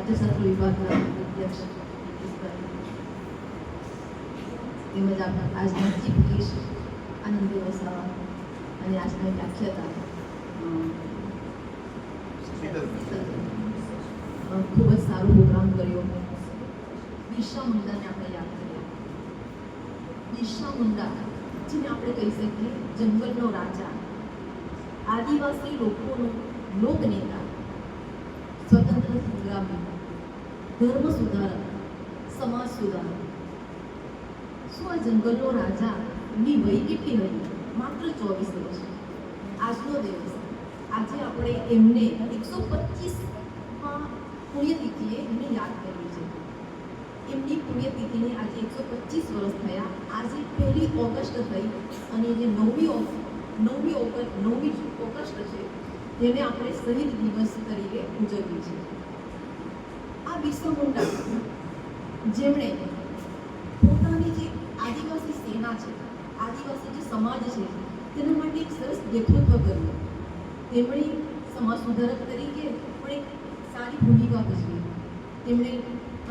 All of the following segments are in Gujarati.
રાજ્યશાસ્ત્ર વિભાગના અધ્યક્ષ તેમજ આપણા આજના ચીફ ગેસ્ટ આનંદી વસાવા અને આજના વ્યાખ્યાતા ખૂબ જ સારો પ્રોગ્રામ કર્યો. બિરસા મુંડાને આપણે યાદ કર્યા. બિરસા મુંડા, જેને આપણે કહી શકીએ જંગલનો રાજા. આદિવાસી લોકોનો લોકનેતા. સ્વતંત્ર સંગ્રામી ધર્મ સુધારક, સમાજ સુધારક. શું આ જંગલનો રાજા ની વય કેટલી હતી? માત્ર ચોવીસ વર્ષ. આજનો દિવસ. આજે આપણે એમને એકસો પચીસમાં પુણ્યતિથિએ એમને યાદ કર્યું છે. એમની પુણ્યતિથિને આજે એકસો પચીસ વર્ષ થયા. આજે પહેલી ઓગસ્ટ થઈ અને જે નવમી નવમી ઓગસ્ટ નવમી ઓગસ્ટ છે તેને આપણે શહીદ દિવસ તરીકે ઉજવીએ છે આ બિરસા મુંડા જેમણે પોતાની જે આદિવાસી સેના છે, આદિવાસી જે સમાજ છે, તેના માટે એક સરસ નેતૃત્વ કર્યું તેમણે સમાજ સુધારક તરીકે પણ એક સારી ભૂમિકા ભજવી. તેમણે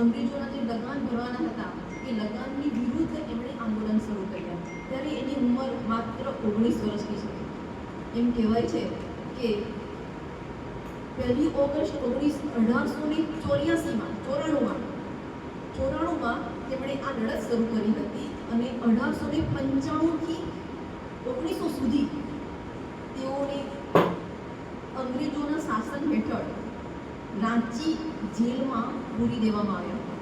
અંગ્રેજોના જે લગાન ભરવાના હતા, એ લગાનની વિરુદ્ધ એમણે આંદોલન શરૂ કર્યા. ત્યારે એની ઉંમર માત્ર ઓગણીસ વર્ષની છે. એમ કહેવાય છે કે પહેલી ઓગસ્ટ ઓગણીસ અઢારસો ને ચોર્યાસીમાં, ચોરાણુંમાં ચોરાણુંમાં તેમણે આ લડત શરૂ કરી હતી અને અઢારસો ને પંચાણુંથી ઓગણીસો સુધી તેઓને અંગ્રેજોના શાસન હેઠળ રાંચી જેલમાં પૂરી દેવામાં આવ્યા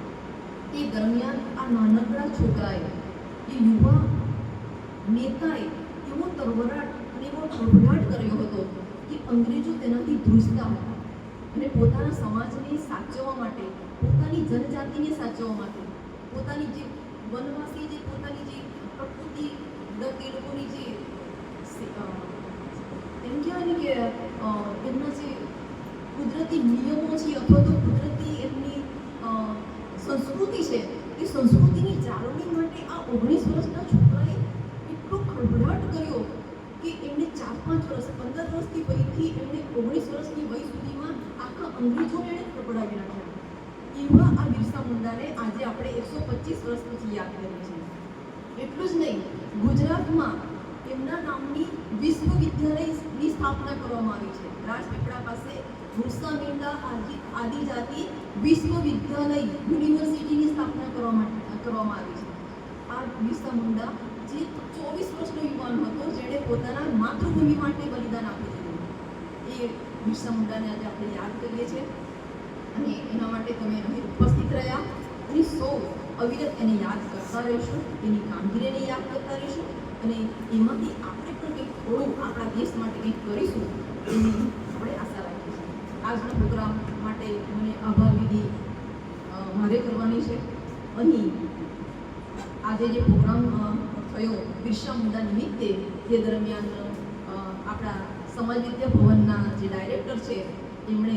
તે દરમિયાન આ નાનકડા છોકરાએ, એ યુવા નેતાએ એવો તરવરાટ અને એવો ખળભળાટ કર્યો હતો કે અંગ્રેજો તેનાથી ધ્રુજતા હતા અને પોતાના સમાજને સાચવવા માટે, પોતાની જનજાતિને સાચવવા માટે, પોતાની જે વનવાસી જે પોતાની જે પ્રકૃતિ એ લોકોની જે એમ કહેવાય ને કે એમના જે કુદરતી નિયમો છે અથવા તો કુદરતી એમની સંસ્કૃતિ છે, એ સંસ્કૃતિની જાળવણી માટે આ ઓગણીસ વર્ષના છોકરાએ એટલો ખળભળાટ કર્યો કે એમને પાંચ વર્ષ, પંદર વર્ષથી વયથી એમણે ઓગણીસ વર્ષની વય સુધીમાં આખા અંગ્રેજોને એણે ખળભળાવી નાખ્યા. એવા આ બિરસા મુંડાને આજે આપણે એકસો પચીસ વર્ષ પછી યાદ કરીએ છીએ. એટલું જ નહીં, ગુજરાતમાં એમના નામની વિશ્વવિદ્યાલયની સ્થાપના કરવામાં આવી છે. રાજપીપળા પાસે બિરસા મુંડા આદિ, આદિજાતિ વિશ્વવિદ્યાલય યુનિવર્સિટીની સ્થાપના કરવામાં કરવામાં આવી છે. આ બિરસા મુંડા જે ચોવીસ વર્ષનો યુવાન હતો, જેણે પોતાના માતૃભૂમિ માટે બલિદાન આપી દીધું. એ બિરસા મુંડાને આજે આપણે યાદ કરીએ છીએ. અને એના માટે તમે અહીં ઉપસ્થિત રહ્યા અને સૌ અવિરત એને યાદ કરતા રહીશું, એની કામગીરીને યાદ કરતા રહીશું અને એમાંથી આપણે પણ કંઈક થોડું આપણા દેશ માટે કંઈક કરીશું એની આપણે આશા રાખીએ છીએ. આજના પ્રોગ્રામ માટે મને આભાર વિધિ મારે કરવાની છે. અહીં આજે જે પ્રોગ્રામ થયો બિરસા મુંડા નિમિત્તે તે દરમિયાન આપણા સમાજ વિદ્યા ભવનના જે ડાયરેક્ટર છે, એમણે